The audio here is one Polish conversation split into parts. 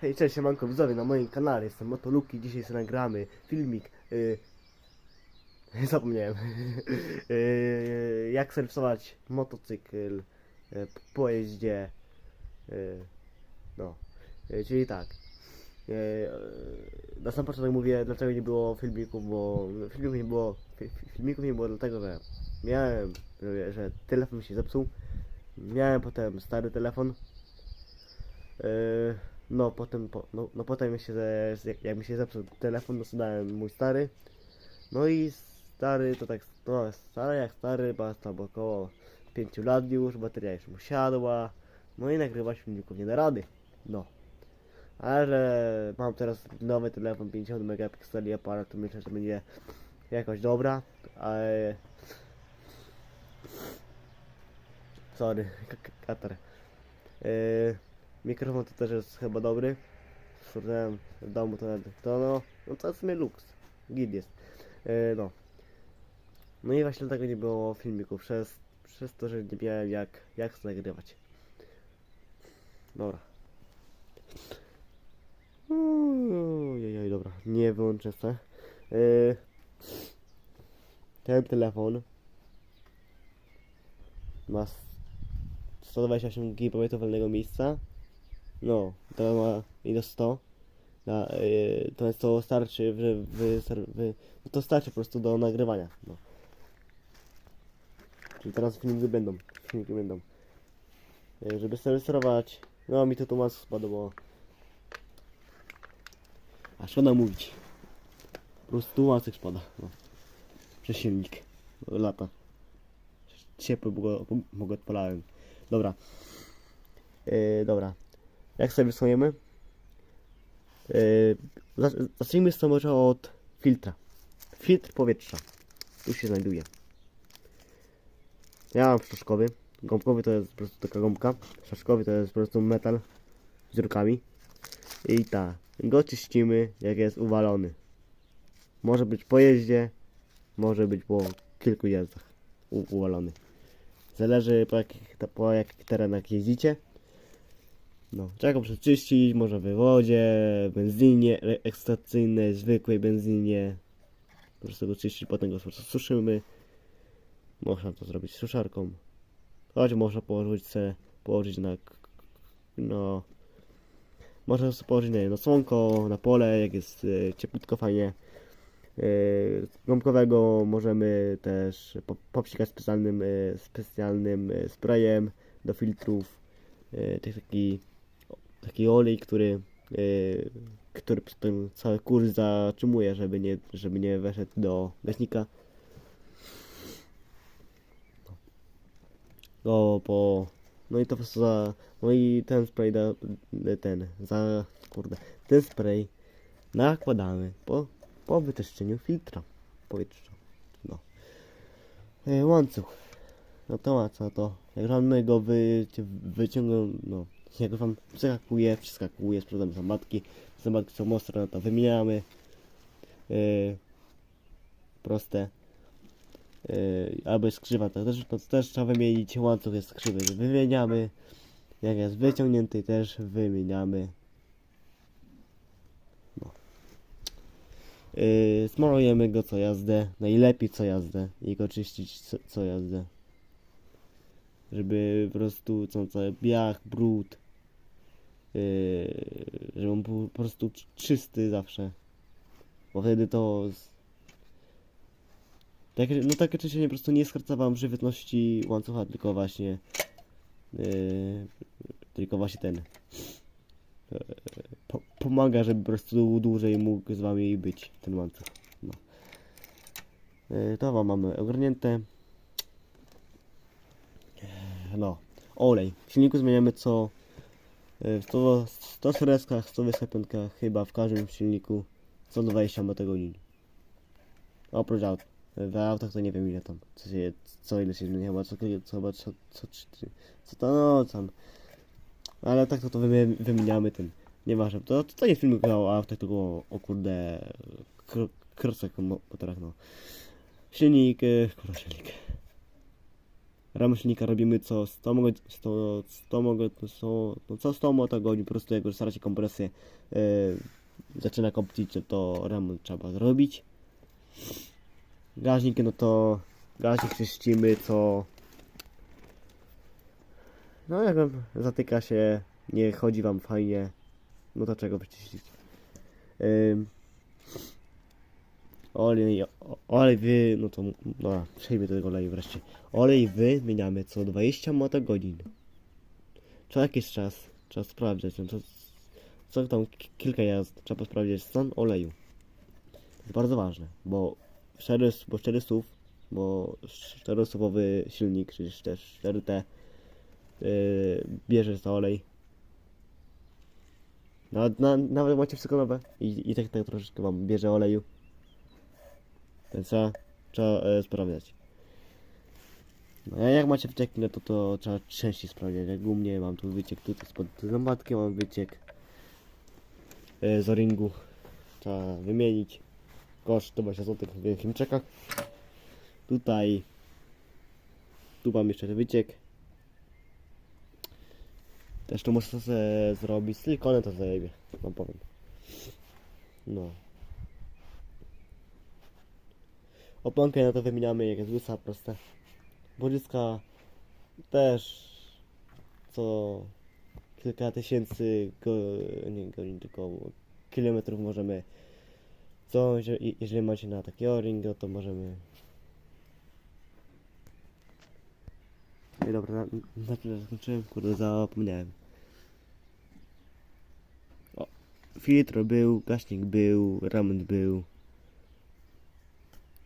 Hej, cześć, siemanko widzowie, na moim kanale jestem Motoluki, dzisiaj sobie nagramy filmik, y, zapomniałem, y, jak serwisować motocykl y, po pojeździe, no, czyli tak, na sam początek mówię, dlaczego nie było filmików, bo filmików nie było, fi- fi- filmików nie było dlatego, że miałem, że, telefon mi się zepsuł, miałem potem stary telefon, no potem, po, no, no potem mi się, jak mi się zepsuł telefon, no mój stary. No i stary to tak, no stary jak stary, bo tam około 5 lat już, bateria już mu siadła. No i nagrywać filmików nie da rady. No. Ale mam teraz nowy telefon 50 megapikseli aparat, to myślę, że będzie jakoś dobra, ale... Sorry, katar. Yy, Mikrofon to też jest chyba dobry. Stworzyłem w domu to, to no, no to jest mnie luks. Git jest. E, no. No i właśnie dlatego nie było filmików, przez, przez to, że nie miałem jak, jak to nagrywać. Dobra. Ojej, dobra, nie wyłączę se. E, ten telefon ma 128 GB wolnego miejsca. No, to ma minus 100. Na, yy, to jest to starczy, wy, wy, wy, to starczy po prostu do nagrywania. No. Czyli teraz filmiki będą. Filmiki będą. Yy, żeby serwisować. No mi to tu masło spadło, bo. A szkoda mówić. Po prostu masek spada. No. Przez silnik. Lata. Ciepły, bo go, bo go odpalałem. Dobra. Yy, dobra. Jak sobie wysłujemy? Yy, zac- zacznijmy sobie może od filtra. Filtr powietrza. Tu się znajduje. Ja mam szaszkowy. Gąbkowy to jest po prostu taka gąbka. Szaszkowy to jest po prostu metal z rurkami. I tak. Go czyścimy jak jest uwalony. Może być po jeździe, może być po kilku jezdach u- uwalony. Zależy po jakich, po jakich terenach jeździcie. No, trzeba go przeczyścić, może w wodzie, benzynie ekstrakcyjnej, zwykłej benzynie. Po prostu go czyścić, potem go suszymy. Można to zrobić suszarką. Choć można położyć se, położyć na, no, można sobie położyć na jedno słonko, na pole, jak jest e, cieplutko fajnie. E, gąbkowego możemy też po, popsikać specjalnym, e, specjalnym e, sprayem do filtrów. E, to jest taki, taki olej, który, e, który tym cały kurz zatrzymuje, żeby nie, żeby nie weszedł do gaśnika. No, po, no i to za, no i ten spray da, ten, za, kurde, ten spray nakładamy po, po wyczyszczeniu filtra powietrza. No. E, łańcuch. No to ma co to? Jak żadnego go wy, wyciągną, no, jak wam przeskakuje, przeskakuje, sprawdzamy zębatki. Zębatki są ostre, no to wymieniamy. E, proste. E, albo jest krzywa, to też, to też trzeba wymienić. Łańcuch jest krzywy, wymieniamy. Jak jest wyciągnięty, też wymieniamy. Yy, smarujemy go co jazdę, najlepiej co jazdę i go czyścić co, co jazdę. Żeby po prostu co cały biach, brud, yy, żeby on był po prostu czy- czysty zawsze. Bo wtedy to... Takie, no takie czyszczenie po prostu nie skraca wam żywotności łańcucha, tylko właśnie yy, tylko właśnie ten po, pomaga, żeby po prostu dłużej mógł z wami być ten łańcuch. No. E, To wam mamy ogarnięte. E, No, olej. W silniku zmieniamy co w 100, 140, 125, chyba w każdym silniku co 20 motogodzin. Oprócz aut. W autach to nie wiem ile tam, co, się, co ile się zmienia, chyba co, co, co, co, co, to no tam. Ale tak to, to wymi- wymieniamy tym. Nieważne, to, to, to nie filmik o autach, tylko o, o kurde kro, krocek o mo- motorach, no. Silnik, yy, kurde silnik. Ramę silnika robimy co 100 godzin, 100, 100, mogo- 100, no co 100 motogodzin, po prostu jak już staracie kompresję yy, zaczyna kopcić, to remont trzeba zrobić. Gaźniki, no to gaźnik czyścimy co... No jak wam zatyka się, nie chodzi wam fajnie, no to czego wyczyścić? Ym, olej, olej wy, no to, no przejdźmy do tego oleju wreszcie. Olej wymieniamy co 20 motogodzin. Co jakiś czas trzeba sprawdzać, no to co tam ki- kilka jazd trzeba sprawdzić stan oleju. To jest bardzo ważne, bo 400, bo 400, bo 400 silnik, czyli też 4T yy, bierze za olej. Nawet, na, nawet macie wszystko nowe i, i tak, tak troszeczkę wam bierze oleju. Więc trzeba, e, sprawdzać. No, a jak macie wycieki, no to, to trzeba częściej sprawdzać. Jak u mnie mam tu wyciek tutaj spod zębatki, mam wyciek e, z ringu. Trzeba wymienić. Koszt 20 zł w Chińczykach. Tutaj tu mam jeszcze wyciek. Też tu muszę sobie zrobić silikonem to zajebie, wam powiem. No. Oponkę na to wymieniamy jak jest łysa, proste. Bodziska też co kilka tysięcy go, nie godzin, tylko kilometrów możemy co, jeżeli, macie na taki o-ring, to możemy No dobra, na, na tyle zakończyłem, kurde zapomniałem. O, filtr był, gaśnik był, ramen był.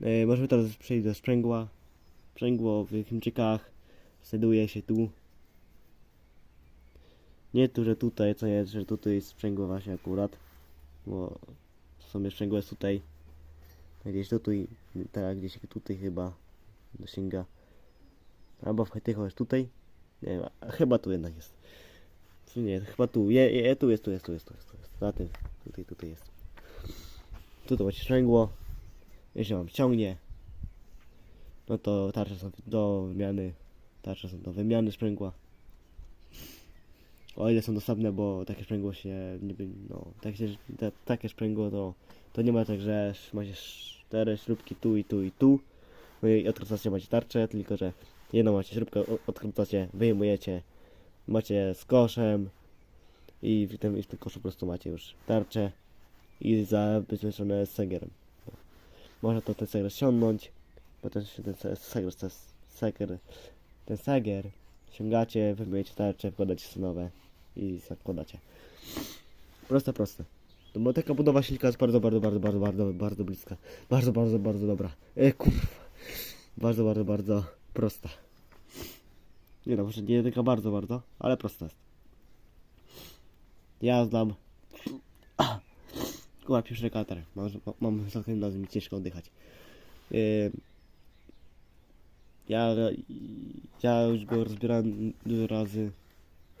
E, możemy teraz przejść do sprzęgła. Sprzęgło w Chińczykach znajduje się tu. Nie tu, że tutaj, co nie, że tutaj jest sprzęgło właśnie akurat. Bo to sobie sprzęgło jest tutaj. Gdzieś tutaj, tak, gdzieś tutaj chyba dosięga. Albo w Hajtycho jest tutaj. Nie wiem, chyba tu jednak jest. Nie, chyba tu. Je, je, tu jest, tu jest, tu jest, tu jest, tu. Za tym, tutaj, tutaj jest. Tutaj macie sprzęgło. Jeśli wam ściągnie, no to tarcze są do wymiany. Tarcze są do wymiany sprzęgła. O ile są dostępne, bo takie sprzęgło się nie by- no, takie, takie sprzęgło to, to nie ma tak, że macie cztery śrubki tu i tu i tu. No i odkręcacie macie tarczę, tylko że jedną macie śrubkę, odkręcacie, wyjmujecie, macie z koszem i w tym, w tym koszu po prostu macie już tarczę i zabezpieczone z segerem. Można to ten seger ściągnąć, potem się ten se- seger, se- seger, ten seger ściągacie, wyjmujecie tarczę, wkładacie sobie nowe i zakładacie. Proste, proste. No bo taka budowa silnika jest bardzo, bardzo, bardzo, bardzo, bardzo, bardzo bliska. Bardzo, bardzo, bardzo dobra. E, kurwa. Bardzo, bardzo, bardzo prosta. Nie no, może nie taka bardzo, bardzo, ale prosta jest. Ja znam. Kurwa, pierwszy katar. Mam, mam nos, mi ciężko oddychać. Yy, ja, ja już go rozbierałem dużo razy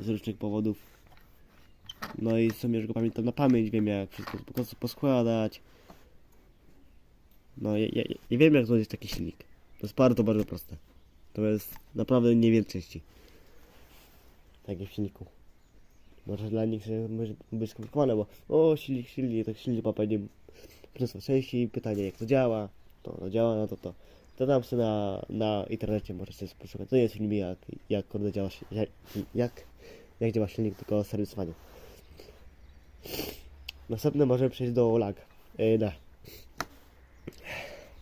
z różnych powodów. No i sobie już go pamiętam na pamięć, wiem jak wszystko po prostu poskładać. No ja, ja, ja wiem jak złożyć taki silnik. To jest bardzo, bardzo proste. To jest naprawdę niewiele części. Takim silniku. Może dla nich może być skomplikowane, bo o silnik, silnik, tak silnik ma pewnie mnóstwo części, pytanie jak to działa, to, to działa, no to to. To tam sobie na, na internecie możecie sobie poszukać. To nie jest film jak, jak kurde działa, jak, jak, jak działa silnik, tylko o serwisowaniu. Następne możemy przejść do lag. Da.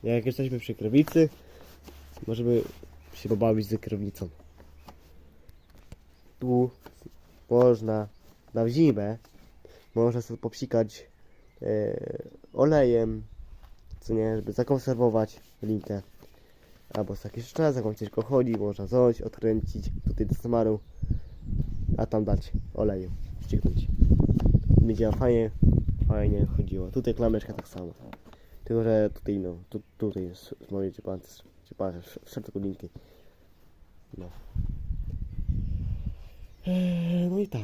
Jak jesteśmy przy kierownicy, możemy się pobawić z kierownicą. Tu można na zimę można sobie popsikać e, olejem, co nie, żeby zakonserwować linkę. Albo z jakiś czas, jak wam ciężko chodzi, można coś odkręcić tutaj do samaru, a tam dać oleju, ściągnąć. Będzie fajnie, fajnie chodziło. Tutaj klameczka tak samo. Tylko, że tutaj no, tu, tutaj jest z mojej ciepance, ciepance w środku linki. No. Eee, no i tak.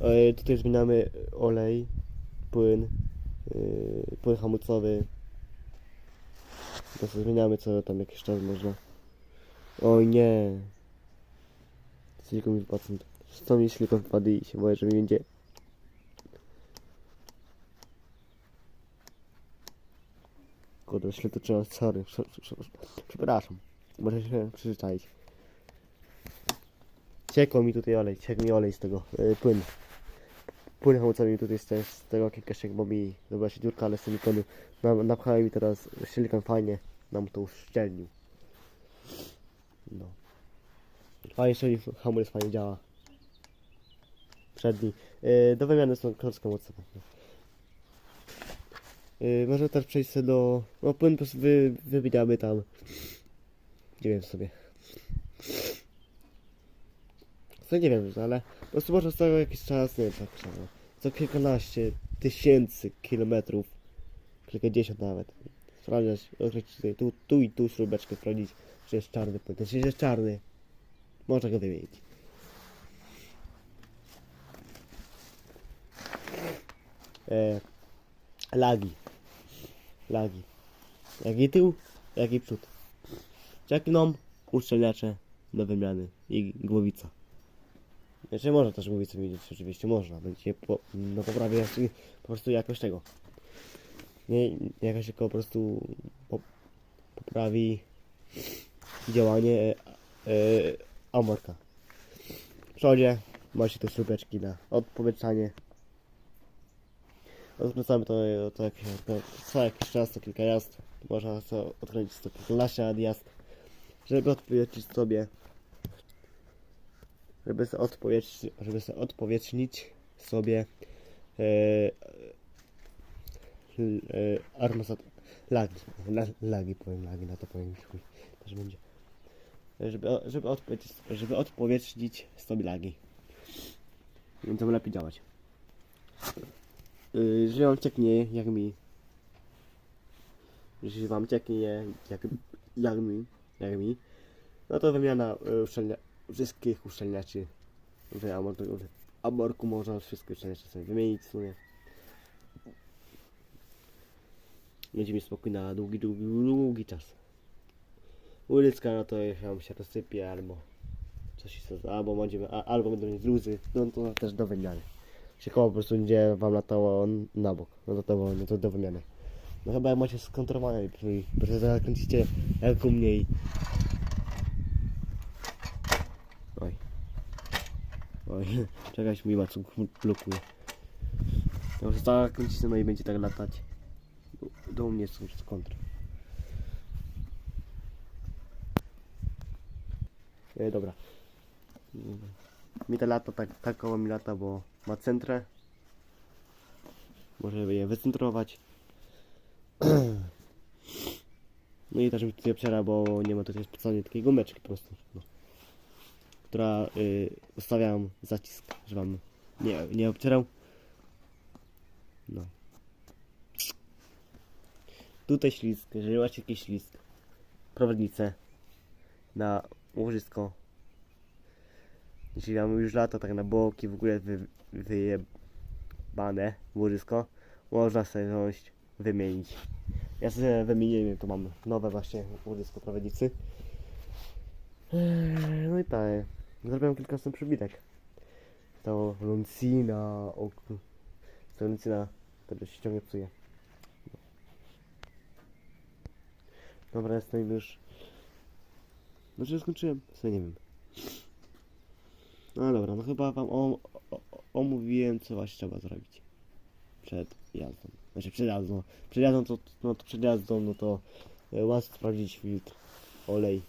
E, tutaj zmieniamy olej, płyn, yy, płyn hamulcowy. To zmieniamy co tam jakiś czas można. Oj nie. Silikon mi wypadł. Co mi silikon wypadł i się boję, że mi będzie... Kurde, źle to trzeba, sorry, prze- prze- prze- przepraszam. Muszę się przyzwyczaić. Ciekło mi tutaj olej, ciekł mi olej z tego, yy, płyn. Płyn hamulcowy mi tutaj z, z tego kilkaszek, bo mi zrobiła się dziurka, ale z silikonu nam, napchałem mi teraz silikon fajnie, nam to uszczelnił. No. Fajnie, że hamulec fajnie działa. Przedni. Yy, do wymiany są klocka mocno. Yy, może też przejść sobie do... No płyn po prostu wy, wybijamy tam. Nie wiem sobie. Co nie wiem, ale po prostu z tego jakiś czas, nie wiem, tak trzeba. Co kilkanaście tysięcy kilometrów, kilkadziesiąt nawet. Sprawdzać, odkryć tutaj, tu, tu i tu śrubeczkę sprawdzić, czy jest czarny płyn. Jeśli jest czarny, można go wymienić. E, lagi. Lagi. Jak i tył, jak i przód. Czekną, uszczelniacze do wymiany i głowica. Znaczy można też głowicę widzieć, oczywiście można. Będzie po, no poprawi jakoś- po prostu jakość tego. Nie, jakaś tylko po prostu po, poprawi działanie e, e, amorka. W przodzie macie te śrubeczki na odpowietrzanie. Odkręcamy to, to, jak, to co jakiś czas, to kilka jazd. Można sobie odkręcić to kilkanaście lat jazd, żeby odpowiedzieć sobie żeby sobie odpowietrzyć, żeby sobie odpowietrznić sobie e, e, lagi, la, lagi powiem, lagi, na to powiem, chuj, też będzie. Żeby, żeby, odpowiedzieć, żeby odpowietrznić sobie lagi. Więc to lepiej działać. Yy, Jeżeli wam cieknie jak mi, jeżeli wam cieknie jak, jak mi, jak mi, no to wymiana y, uszczelnia, wszystkich uszczelniaczy w amorku, można wszystkie uszczelniacze sobie wymienić w sumie. Będzie mi spokój na długi, długi, długi czas. Ulicka no to mi się rozsypie albo coś się albo będziemy, a, albo będą mieć luzy, no to też do wymiany. Koło po prostu będzie wam latało na bok, no to, to, no to do wymiany. No chyba jak macie skontrolowane, zakręcicie jak u mnie i Oj, czekać mi macą blokuje. Ja muszę tak kręcić no i będzie tak latać. Do, do mnie są kontry. E, dobra. Mi to lata tak, tak koło mi lata, bo ma centrę. Może je wycentrować. No i też mi tutaj obciera, bo nie ma tutaj specjalnie takiej gumeczki po prostu. No która y, ustawiam zacisk, że wam nie, nie obcierał. No. Tutaj ślizg, jeżeli macie jakiś ślizg, prowadnicę na łożysko. Jeśli mam już lata tak na boki, w ogóle wy, wyjebane łożysko, można sobie wziąć, wymienić. Ja sobie wymieniłem, to mam nowe właśnie łożysko prowadnicy. Eee, No i tak. Zrobiłem kilka stron przybitek. To Luncina, ok. To Luncina, to się ciągle psuje. Dobra, jestem już. No czy skończyłem? Sobie nie wiem. No dobra, no chyba wam om, o, omówiłem co właśnie trzeba zrobić. Przed jazdą. Znaczy przed jazdą. Przed jazdą to, no to przed jazdą, no to e, łatwo sprawdzić filtr, olej,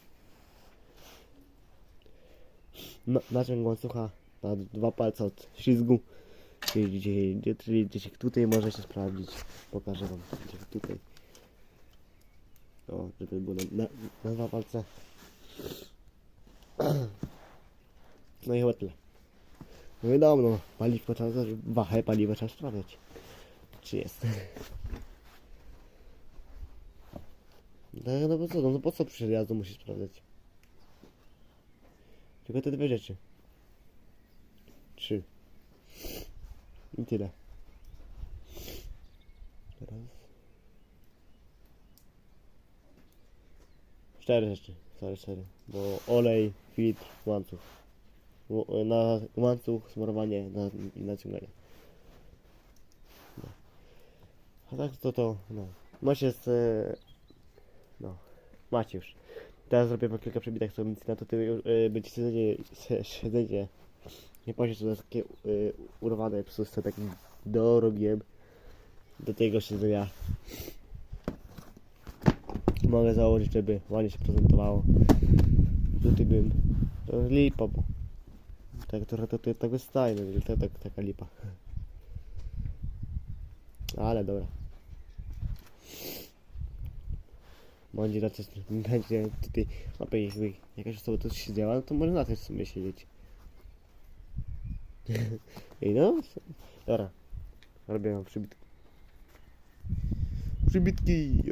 no, naciąg łańcucha na dwa palce od ślizgu. Czyli gdzie, gdzie, gdzieś tutaj możecie sprawdzić. Pokażę wam gdzieś tutaj. O, żeby było na, na, na dwa palce. No i chyba tyle. No wiadomo, no, paliwko trzeba, wachę paliwa trzeba sprawdzać. Czy jest. No, no po co, no po co jazdą musisz sprawdzać? Tylko te dwie rzeczy. Trzy. I tyle. Teraz. Cztery rzeczy, sorry, cztery. Bo olej, filtr, łańcuch. Ł- Na łańcuch, smarowanie na, i naciąganie. No. A tak to to, no. Macie z... e, No. Macie już. Teraz zrobię wam kilka przebitek z na to, ty y, będzie siedzenie, sie- siedzenie. Nie patrzcie, że to jest takie y, urwane przez to takim dorogiem do tego siedzenia. Mogę założyć, żeby ładnie się prezentowało. Tutaj bym. To jest lipa, bo. Tak trochę to, to tak wystaje, no, to tak, taka lipa. Ale dobra. Będzie coś, będzie tutaj, opie, jakby jakaś osoba tu siedziała, no to może na tym sobie siedzieć. I no, dobra. Robię przybitki. Przybitki!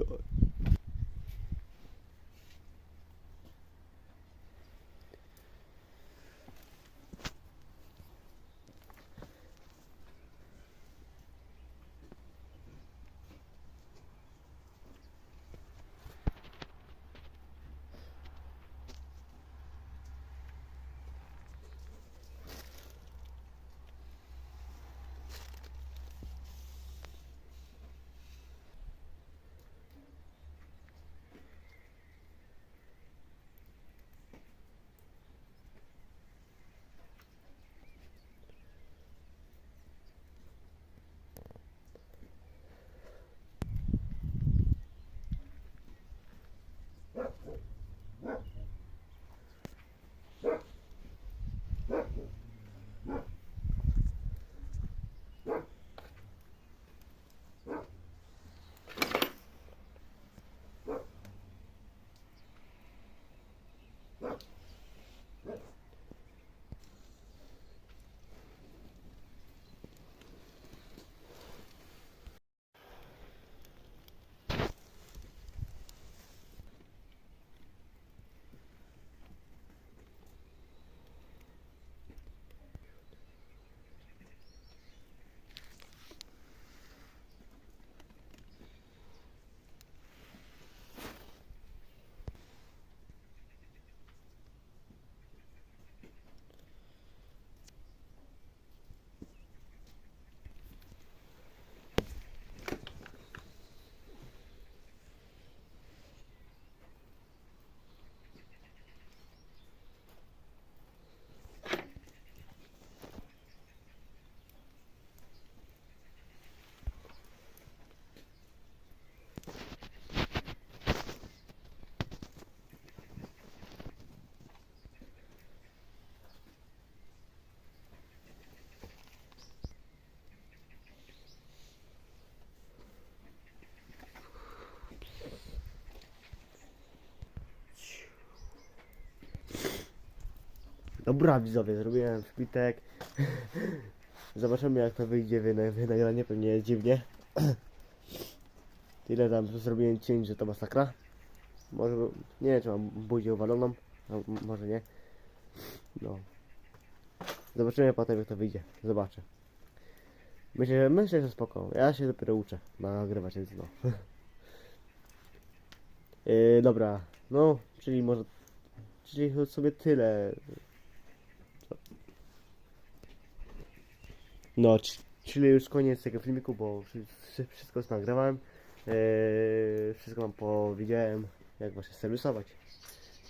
Dobra widzowie, zrobiłem wpitek. Zobaczymy jak to wyjdzie wy- wy- nagranie, pewnie jest dziwnie. Tyle tam zrobiłem cień, że to masakra. Może, nie wiem czy mam buzię uwaloną, no, może nie. No. Zobaczymy potem jak to wyjdzie, zobaczę. Myślę, że myślę, że spoko. Ja się dopiero uczę nagrywać, więc no. Yy, dobra, no, czyli może, czyli sobie tyle. No, czyli już koniec tego filmiku, bo wszy- wszy- wszystko już nagrałem. Eee, wszystko wam powiedziałem, jak właśnie serwisować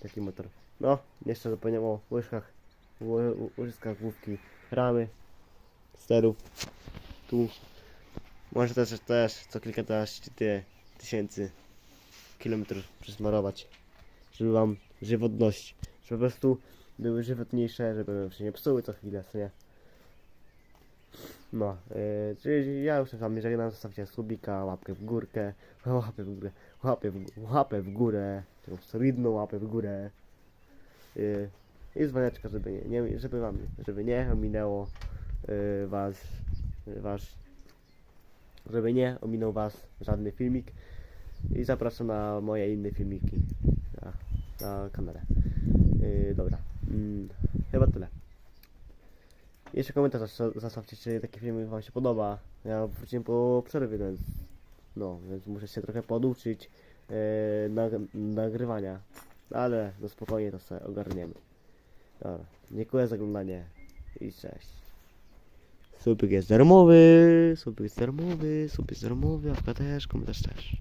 taki motor. No, jeszcze zapomniałem o łyżkach, ły- ły- łyżkach główki, ramy, steru, tu. Może też, też co ty- tysięcy kilometrów przesmarować, żeby wam żywotność, żeby po prostu były żywotniejsze, żeby się nie psuły co chwilę, co nie? No, yy, czyli ja już się z wami żegnam, zostawcie subika, łapkę w górkę, łapę w górę, łapę w, łapę w górę, taką solidną łapę w górę yy, i dzwoneczka, żeby nie, nie, żeby wam, żeby nie ominęło yy, was, yy, żeby nie ominął was żadny filmik i zapraszam na moje inne filmiki na, na kanale. Yy, dobra, mm, chyba tyle. Jeszcze komentarz zas- zostawcie, czy taki filmik wam się podoba. Ja wróciłem po przerwie, więc no, więc muszę się trochę poduczyć e, nag nagrywania ale no spokojnie to sobie ogarniemy. Dobra, dziękuję za oglądanie i cześć. Supik jest darmowy, supik jest darmowy, supik jest darmowy, a też, komentarz też.